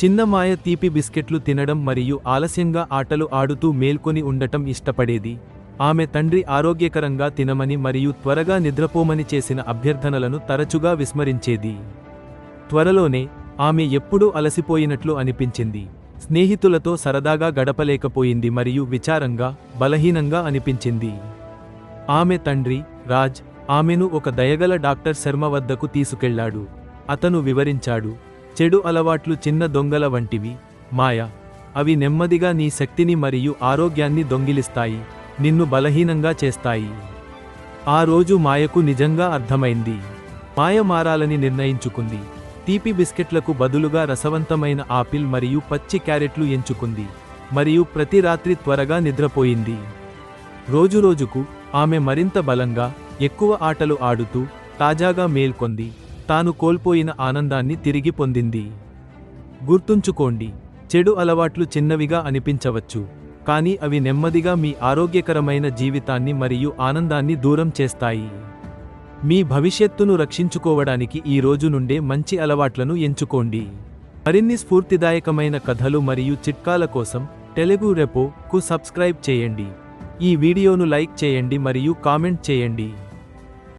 చిన్న మాయ తీపి బిస్కెట్లు తినడం మరియు ఆలస్యంగా ఆటలు ఆడుతూ మేల్కొని ఉండటం ఇష్టపడేది. ఆమె తండ్రి ఆరోగ్యకరంగా తినమని మరియు త్వరగా నిద్రపోమని చేసిన అభ్యర్థనలను తరచుగా విస్మరించేది. త్వరలోనే ఆమె ఎప్పుడూ అలసిపోయినట్లు అనిపించింది. స్నేహితులతో సరదాగా గడపలేకపోయింది మరియు విచారంగా బలహీనంగా అనిపించింది. ఆమె తండ్రి రాజ్ ఆమెను ఒక దయగల డాక్టర్ శర్మ వద్దకు తీసుకెళ్ళాడు. అతను వివరించాడు చెడు అలవాట్లు చిన్న దొంగల వంటివి. మాయ అవి నెమ్మదిగా నీ శక్తిని మరియు ఆరోగ్యాన్ని దొంగిలిస్తాయి నిన్ను బలహీనంగా చేస్తాయి. ఆ రోజు మాయకు నిజంగా అర్థమైంది. మాయ మారాలని నిర్ణయించుకుంది. తీపి బిస్కెట్లకు బదులుగా రసవంతమైన ఆపిల్ మరియు పచ్చి క్యారెట్లు ఎంచుకుంది. మరియు ప్రతి రాత్రి త్వరగా నిద్రపోయింది. రోజురోజుకు ఆమె మరింత బలంగా ఎక్కువ ఆటలు ఆడుతూ తాజాగా మేల్కొంది. తాను కోల్పోయిన ఆనందాన్ని తిరిగి పొందింది. గుర్తుంచుకోండి చెడు అలవాట్లు చిన్నవిగా అనిపించవచ్చు కానీ అవి నెమ్మదిగా మీ ఆరోగ్యకరమైన జీవితాన్ని మరియు ఆనందాన్ని దూరం చేస్తాయి. మీ భవిష్యత్తును రక్షించుకోవడానికి ఈ రోజు నుండే మంచి అలవాట్లను ఎంచుకోండి. మరిన్ని స్ఫూర్తిదాయకమైన కథలు మరియు చిట్కాల కోసం తెలుగు రెపో కు సబ్స్క్రైబ్ చేయండి. ఈ వీడియోను లైక్ చేయండి మరియు కామెంట్ చేయండి.